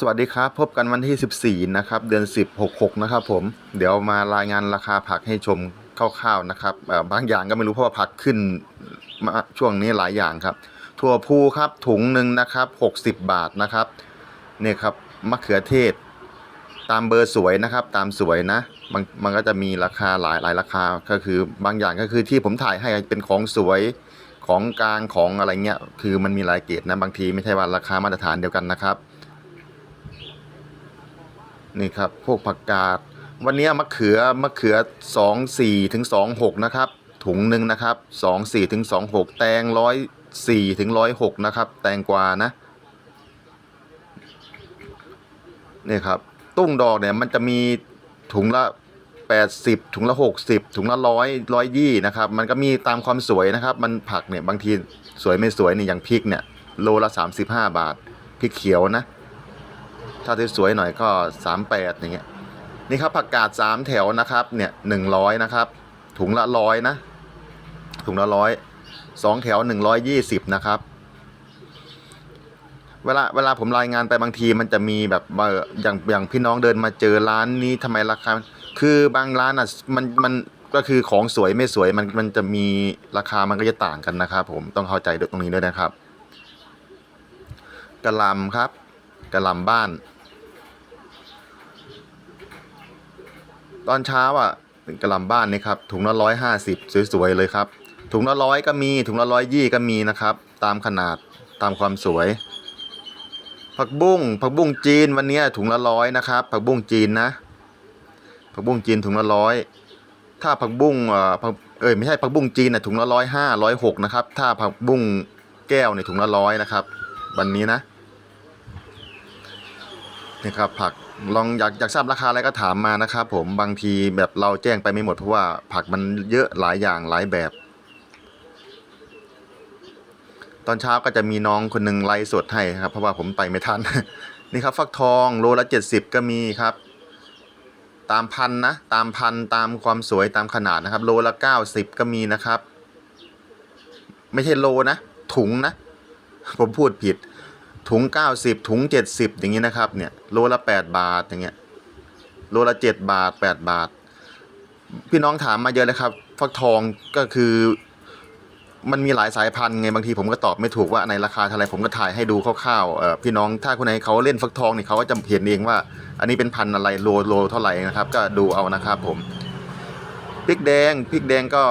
สวัสดีครับ พบกันวันที่ 14 นะครับ เดือน 10 66 นะครับผม เดี๋ยวมารายงานราคาผักให้ชมคร่าวๆนะครับบางอย่างก็ไม่รู้เพราะว่าผักขึ้นมาช่วงนี้หลายอย่างครับถั่วพูครับถุงหนึ่งนะครับ 60 บาทนะครับเนี่ยครับมะเขือเทศ ตามเบอร์สวยนะครับ ตามสวยนะมันมันก็จะมีราคาหลายหลายราคาก็คือบางอย่างก็คือที่ผมถ่ายให้เป็นของสวยของกลางของอะไรเงี้ยคือมันมีหลายเกรดนะบางทีไม่ใช่ว่าราคามาตรฐานเดียวกันนะครับ นี่ครับพวกผักกาดวันนี้มะเขือมะเขือ 2 4ถึง26 นะครับ ถุงหนึ่งนะครับ2 4ถึง26 แตง104ถึง106นะครับ แตงกวานะนี่ครับตุ้งดอกเนี่ยมันจะมีถุงละ80ถุงละ60ถุงละร้อยร้อยยี่นะครับ มันก็มีตามความสวยนะครับ มันผักเนี่ยบางทีสวยไม่สวยเนี่ยอย่างพริกเนี่ยโลละ35บาทพริกเขียวนะ ถ้าสวยๆหน่อยก็ 38 อย่างเงี้ยนี่ครับผักกาด 3 แถวนะครับเนี่ย100นะครับ ถุงละร้อยนะ ถุงละร้อยสองแถว 120 นะครับ เวลาเวลาผมรายงานไปบางทีมันจะมีแบบเอ่อย่างอย่างพี่น้องเดินมาเจอร้านนี้ทำไมราคา คือบางร้านอะมันมันก็คือของสวยไม่สวยมันมันจะมีราคามันก็จะต่างกันนะครับ ผมต้องเข้าใจตรงนี้ด้วยนะครับกระลำครับกระลำบ้าน ตอนเช้าอะกระลำบ้านนี่ครับถุงละร้อยห้าสิบสวยๆเลยครับ ถุงละร้อยก็มีถุงละร้อยยี่ก็มีนะครับ ตามขนาดตามความสวย ผักบุ้งผักบุ้งจีนวันนี้ถุงละร้อยนะครับ ผักบุ้งจีนนะ ผักบุ้งจีนถุงละร้อยถ้าผักบุ้งเอ่อเอ้ยไม่ใช่ผักบุ้งจีนนะถุงละร้อยห้าร้อยหกนะครับ ถ้าผักบุ้งแก้วเนี่ยถุงละร้อยนะครับ วันนี้นะ นี่ครับผักลองอยากอยากทราบราคาอะไรก็ถามมานะครับผมบางทีแบบเราแจ้งไปไม่หมดเพราะว่าผักมันเยอะหลายอย่างหลายแบบ ตอนเช้าก็จะมีน้องคนหนึ่งไลฟ์สดให้ครับ เพราะว่าผมไปไม่ทัน นี่ครับ ฟักทองโลละเจ็ดสิบก็มีครับ ตามพันนะตามพันตามความสวยตามขนาดนะครับ โลละเก้าสิบก็มีนะครับ ไม่ใช่โลนะ ถุงนะ ผมพูดผิด ถุงเก้าสิบถุงเจ็ดสิบอย่างนี้นะครับเนี่ยโลละแปดบาทอย่างเงี้ยโลละเจ็ดบาทแปดบาท พี่น้องถามมาเยอะเลยครับ ฟักทองก็คือ มันมีหลายสายพันธุ์ไงบางทีผมก็ตอบไม่ถูกว่าในราคาเท่าไรผมก็ถ่ายให้ดูคร่าวๆพี่น้องถ้าคนไหนเขาเล่นฟักทองเนี่ยเขาก็จะเห็นเองว่า อันนี้เป็นพันธุ์อะไรโลโลเท่าไหร่นะครับ ก็ดูเอานะครับผมพริกแดงพริกแดงก็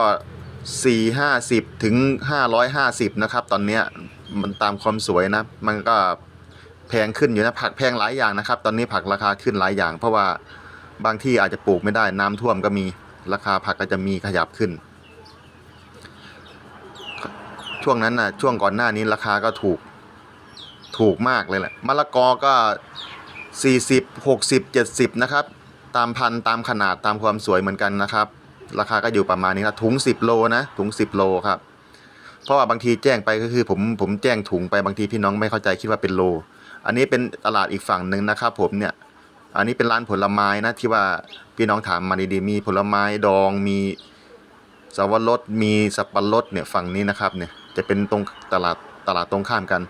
สี่ห้าสิบถึงห้าร้อยห้าสิบนะครับ ตอนเนี้ย มันตามความสวยนะ มันก็แพงขึ้นอยู่นะผักแพงหลายอย่างนะครับ ตอนนี้ผักราคาขึ้นหลายอย่าง เพราะว่าบางที่อาจจะปลูกไม่ได้น้ำท่วมก็มีราคาผักก็จะมีขยับขึ้น ช่วงนั้นน่ะช่วงก่อนหน้านี้ราคาก็ถูกถูกมากเลยแหละมะละกอก็ 40 60 70 นะครับ ตามพันธุ์ตามขนาดตามความสวยเหมือนกันนะครับ ราคาก็อยู่ประมาณนี้ครับถุง 10 โลนะถุง 10 โลครับ เพราะว่าบางทีแจ้งไปก็คือผมผมแจ้งถุงไปบางทีพี่น้องไม่เข้าใจคิดว่าเป็นโล อันนี้เป็นตลาดอีกฝั่งหนึ่งนะครับผมเนี่ยอันนี้เป็นร้านผลไม้นะที่ว่าพี่น้องถามมาดีๆมีผลไม้ดองมีสวรสมีสับปะรดเนี่ยฝั่งนี้นะครับเนี่ยจะเป็นตรงตลาดตลาดตรงข้ามกัน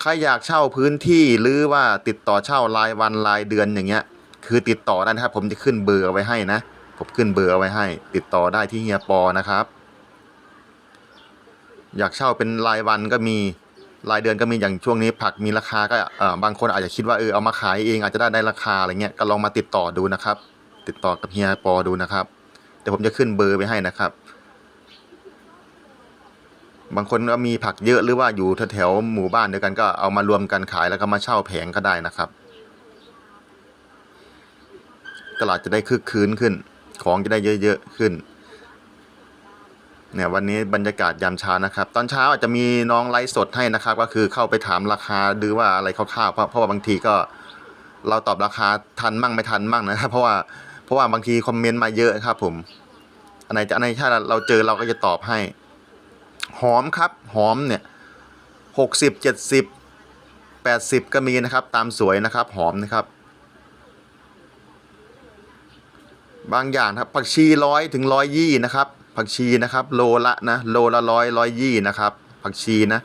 ใครอยากเช่าพื้นที่หรือว่าติดต่อเช่ารายวันรายเดือนอย่างเงี้ย คือติดต่อได้นะครับ ผมจะขึ้นเบอร์ไว้ให้นะ ผมขึ้นเบอร์ไว้ให้ ติดต่อได้ที่เฮียปอนะครับ อยากเช่าเป็นรายวันก็มีรายเดือนก็มีอย่างช่วงนี้ผักมีราคาก็บางคนอาจจะคิดว่าเออเอามาขายเองอาจจะได้ได้ราคาอะไรเงี้ยก็ลองมาติดต่อดูนะครับ ติดต่อกับเฮียปอดูนะครับเดี๋ยวผมจะขึ้นเบอร์ไว้ให้นะครับ บางคนก็มีผักเยอะหรือว่าอยู่แถวหมู่บ้านเดียวกันก็เอามารวมกันขายแล้วก็มาเช่าแผงก็ได้นะครับ ตลาดจะได้คึกคืนขึ้น ของจะได้เยอะๆขึ้น เนี่ยวันนี้บรรยากาศยามเช้านะครับ ตอนเช้าอาจจะมีน้องไลฟ์สดให้นะครับ ก็คือเข้าไปถามราคาดูว่าอะไรคร่าวๆเพราะเพราะว่าบางทีก็เราตอบราคาทันมั่งไม่ทันมั่งนะครับเพราะว่าเพราะว่าบางทีคอมเมนต์มาเยอะครับ ผมอันไหนจะอันไหนถ้าเราเจอเราก็จะตอบให้ หอมครับหอมเนี่ยหกสิบเจ็ดสิบแปดสิบก็มีนะครับ ตามสวยนะครับ หอมนะครับ บางอย่างครับผักชีร้อยถึงร้อยยี่นะครับ ผักชีนะครับ โลละนะโลละร้อยร้อยยี่นะครับ ผักชีนะ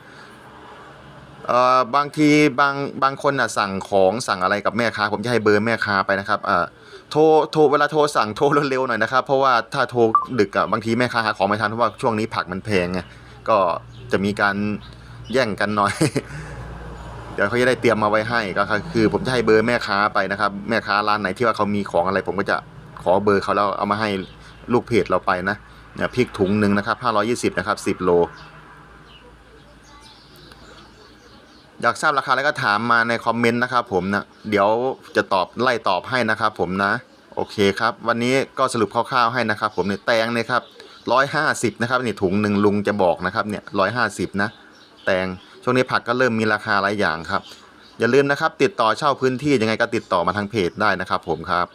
เอ่อบางทีบางบางคนอะสั่งของสั่งอะไรกับแม่ค้าผมจะให้เบอร์แม่ค้าไปนะครับเอ่าโทรโทรเวลาโทรสั่งโทรเร็วๆหน่อยนะครับ เพราะว่าถ้าโทรดึกอะบางทีแม่ค้าหาของไม่ทันเพราะว่าช่วงนี้ผักมันแพงไงก็จะมีการแย่งกันหน่อย เดี๋ยวเขาจะได้เตรียมมาไว้ให้ก็คือ ผมจะให้เบอร์แม่ค้าไปนะครับ แม่ค้าร้านไหนที่ว่าเขามีของอะไร ผมก็จะขอเบอร์เขาแล้วเอามาให้ลูกเพจเราไปนะ เนี่ยพริกถุงหนึ่งนะครับ520นะครับ10โล อยากทราบราคาแล้วก็ถามมาในคอมเมนต์นะครับผมนะ เดี๋ยวจะตอบไล่ตอบให้นะครับผมนะ โอเคครับ วันนี้ก็สรุปคร่าวๆให้นะครับ ผมเนี่ยแตงเนี่ยครับร้อยห้าสิบนะครับนี่ถุงหนึ่งลุงจะบอกนะครับเนี่ยร้อยห้าสิบนะ แตงช่วงนี้ผักก็เริ่มมีราคาหลายอย่างครับ อย่าลืมนะครับ ติดต่อเช่าพื้นที่ยังไงก็ติดต่อมาทางเพจได้นะครับผมครับ